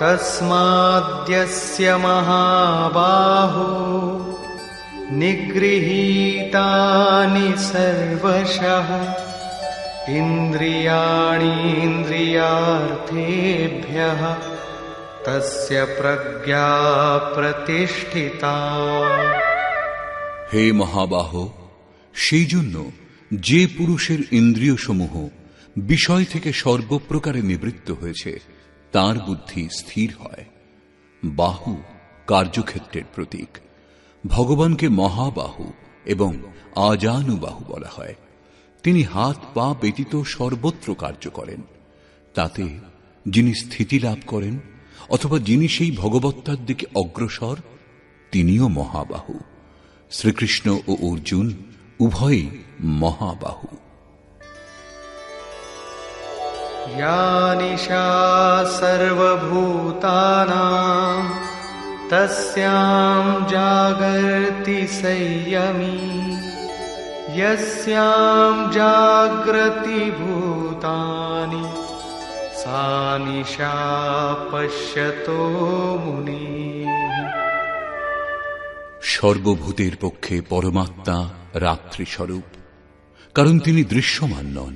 तस्माद्यस्य महाबाहो निगृहीतानि सर्वशः इन्द्रियाणीन्द्रियार्थेभ्यः तस्य प्रज्ञा प्रतिष्ठिता হে মহাবাহ সেই জন্য যে পুরুষের ইন্দ্রিয় সমূহ বিষয় থেকে সর্বপ্রকারে নিবৃত্ত হয়েছে তার বুদ্ধি স্থির হয়। বাহু কার্যক্ষেত্রের প্রতীক। ভগবানকে মহাবাহু এবং আজানুবাহু বলা হয়। তিনি হাত পা ব্যতীত সর্বত্র কার্য করেন। তাতে যিনি স্থিতি লাভ করেন অথবা যিনি সেই ভগবত্তার দিকে অগ্রসর, তিনিও মহাবাহু। শ্রীকৃষ্ণ ও অর্জুন উভয়ই মহাবাহু। या निशा सर्वभूतानां तस्यां जागर्ति संयमी यस्यां जाग्रति भूतानि सा निशा पश्यतो मुनिः সর্বভূতের পক্ষে পরমাত্মা রাত্রি স্বরূপ কারণ তিনি দৃশ্যমান নন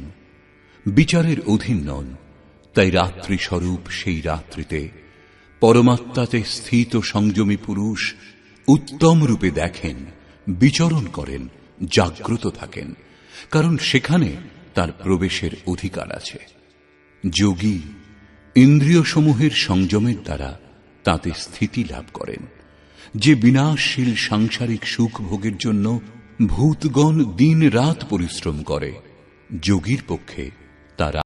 বিচারের অধীন নন, তাই রাত্রি স্বরূপ সেই রাত্রিতে পরমাত্মাতে স্থিত সংযমী পুরুষ উত্তম রূপে দেখেন, বিচরণ করেন, জাগ্রত থাকেন, কারণ সেখানে তার প্রবেশের অধিকার আছে। যোগী ইন্দ্রিয়সমূহের সংযমের দ্বারা তাতে স্থিতি লাভ করেন, যে বিনাশশীল সাংসারিক সুখ ভোগের জন্য ভূতগণ দিন রাত পরিশ্রম করে, যোগীর পক্ষে তারা